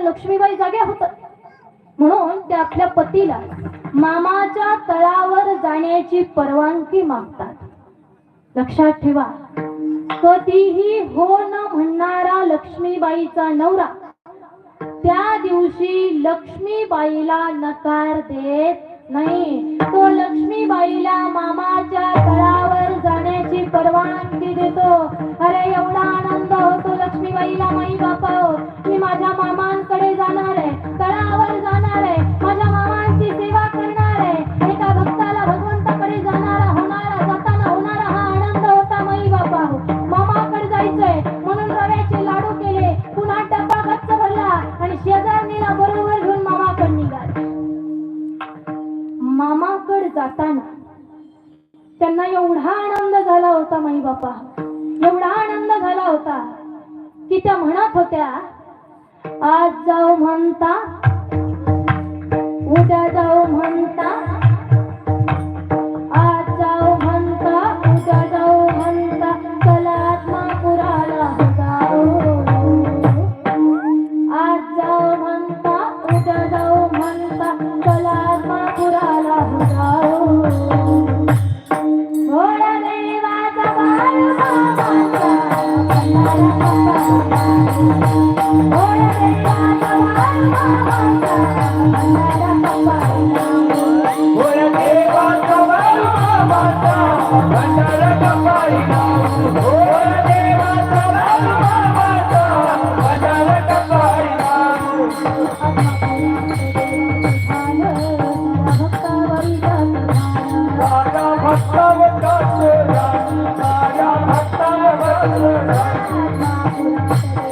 लक्ष्मीबाई जाग्या होत. म्हणून त्या आपल्या पतीला मामाच्या तळावर जाण्याची परवानगी मागतात. लक्षात ठेवा कधीही हो न म्हणणारा लक्ष्मीबाईचा नवरा त्या दिवशी लक्ष्मीबाईला नकार देत नाही. तो लक्ष्मीबाईला मामाच्या तळावर जाण्या त्यांना एवढा आनंद झाला होता माई बापा एवढा आनंद झाला होता की त्या म्हणत होत्या आज जाऊ म्हणता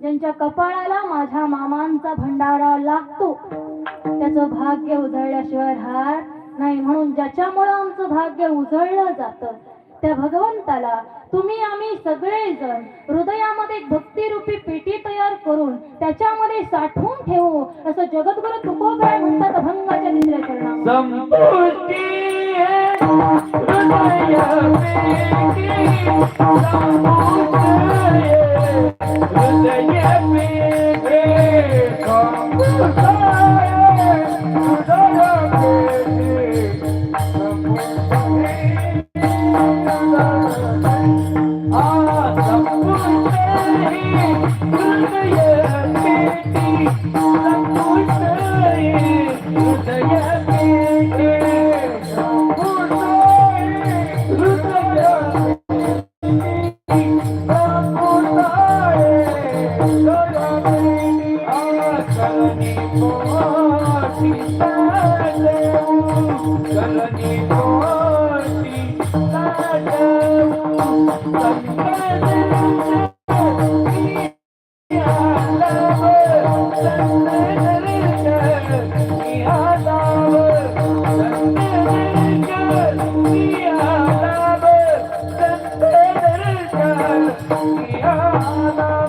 ज्यांच्या कपाळाला माझ्या मामांचा भंडारा लागतो त्याचं भाग्य उजळल्याशिवाय राहत नाही. म्हणून ज्याच्यामुळं आमचं भाग्य उजळलं जातं त्या भगवंताला तुम्ही आम्ही सगळेजण हृदयामध्ये भक्तीरूपी भक्तिरूपी पेटी तयार करून त्याच्यामध्ये साठवून ठेवू असं जगद्गुरु तुकोबाय म्हणतात अभंगाच्या तिसऱ्या चरणामध्ये yeah. Yeah.